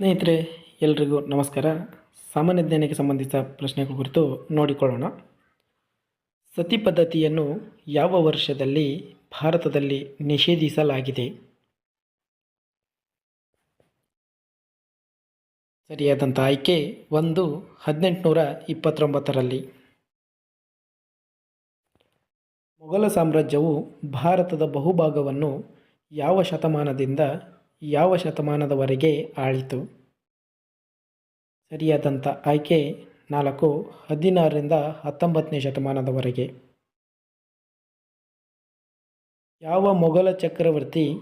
ಸ್ನೇಹಿತರೆ, ಎಲ್ರಿಗೂ ನಮಸ್ಕಾರ. ಸಾಮಾನ್ಯ ಜ್ಞಾನಕ್ಕೆ ಸಂಬಂಧಿಸಿದ ಪ್ರಶ್ನೆಗಳ ಕುರಿತು ನೋಡಿಕೊಳ್ಳೋಣ. ಸತಿ ಪದ್ಧತಿಯನ್ನು ಯಾವ ವರ್ಷದಲ್ಲಿ ಭಾರತದಲ್ಲಿ ನಿಷೇಧಿಸಲಾಗಿದೆ? ಸರಿಯಾದಂಥ ಆಯ್ಕೆ ಒಂದು ಹದಿನೆಂಟುನೂರ ಇಪ್ಪತ್ತೊಂಬತ್ತರಲ್ಲಿ. ಮೊಘಲ ಸಾಮ್ರಾಜ್ಯವು ಭಾರತದ ಬಹುಭಾಗವನ್ನು ಯಾವ ಶತಮಾನದಿಂದ ಯಾವ ಶತಮಾನದವರೆಗೆ ಆಳಿತು? ಸರಿಯಾದಂಥ ಆಯ್ಕೆ ನಾಲ್ಕು, ಹದಿನಾರರಿಂದ ಹತ್ತೊಂಬತ್ತನೇ ಶತಮಾನದವರೆಗೆ. ಯಾವ ಮೊಘಲ ಚಕ್ರವರ್ತಿ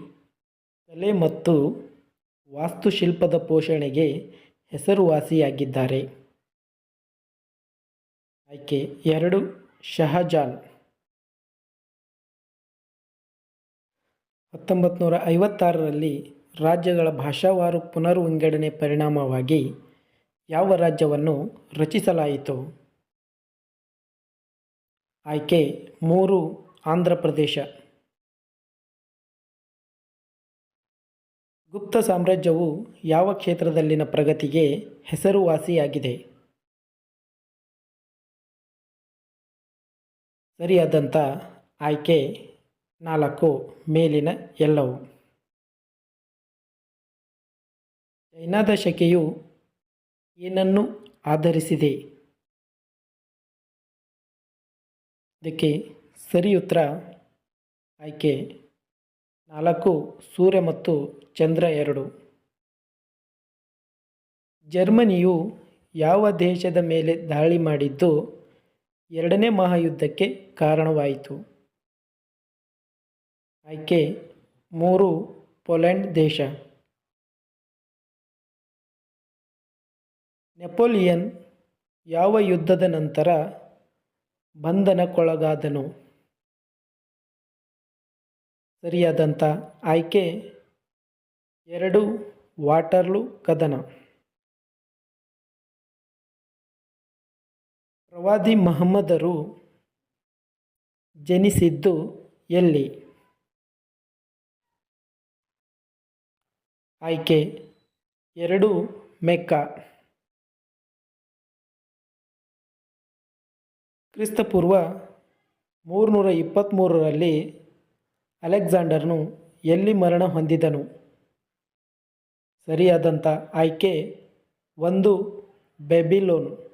ಕಲೆ ಮತ್ತು ವಾಸ್ತುಶಿಲ್ಪದ ಪೋಷಣೆಗೆ ಹೆಸರುವಾಸಿಯಾಗಿದ್ದಾರೆ? ಆಯ್ಕೆ ಎರಡು, ಶಹಜಾನ್. ಹತ್ತೊಂಬತ್ತು ನೂರ ಐವತ್ತಾರರಲ್ಲಿ ರಾಜ್ಯಗಳ ಭಾಷಾವಾರು ಪುನರ್ ವಿಂಗಡಣೆ ಪರಿಣಾಮವಾಗಿ ಯಾವ ರಾಜ್ಯವನ್ನು ರಚಿಸಲಾಯಿತು? ಆಯ್ಕೆ ಮೂರು, ಆಂಧ್ರ ಪ್ರದೇಶ. ಗುಪ್ತ ಸಾಮ್ರಾಜ್ಯವು ಯಾವ ಕ್ಷೇತ್ರದಲ್ಲಿನ ಪ್ರಗತಿಗೆ ಹೆಸರುವಾಸಿಯಾಗಿದೆ? ಸರಿಯಾದಂಥ ಆಯ್ಕೆ ನಾಲ್ಕು, ಮೇಲಿನ ಎಲ್ಲವು. ಚೈನಾದ ಶಕೆಯು ಏನನ್ನು ಆಧರಿಸಿದೆ? ಇದಕ್ಕೆ ಸರಿ ಉತ್ತರ ಆಯ್ಕೆ ನಾಲ್ಕು, ಸೂರ್ಯ ಮತ್ತು ಚಂದ್ರ ಎರಡು. ಜರ್ಮನಿಯು ಯಾವ ದೇಶದ ಮೇಲೆ ದಾಳಿ ಮಾಡಿದ್ದು ಎರಡನೇ ಮಹಾಯುದ್ಧಕ್ಕೆ ಕಾರಣವಾಯಿತು? ಆಯ್ಕೆ ಮೂರು, ಪೋಲೆಂಡ್ ದೇಶ. ನೆಪೋಲಿಯನ್ ಯಾವ ಯುದ್ಧದ ನಂತರ ಬಂಧನಕ್ಕೊಳಗಾದನು? ಸರಿಯಾದಂಥ ಆಯ್ಕೆ ಎರಡು ವಾಟರ್ಲು ಕದನ. ಪ್ರವಾದಿ ಮಹಮ್ಮದರು ಜನಿಸಿದ್ದು ಎಲ್ಲಿ? ಆಯ್ಕೆ ಎರಡು ಮೆಕ್ಕಾ. ಕ್ರಿಸ್ತಪೂರ್ವ ಮೂರುನೂರ ಇಪ್ಪತ್ತ್ಮೂರರಲ್ಲಿ ಅಲೆಕ್ಸಾಂಡರ್ನು ಎಲ್ಲಿ ಮರಣ ಹೊಂದಿದನು? ಸರಿಯಾದಂಥ ಆಯ್ಕೆ ಒಂದು ಬೆಬಿಲೋನ್.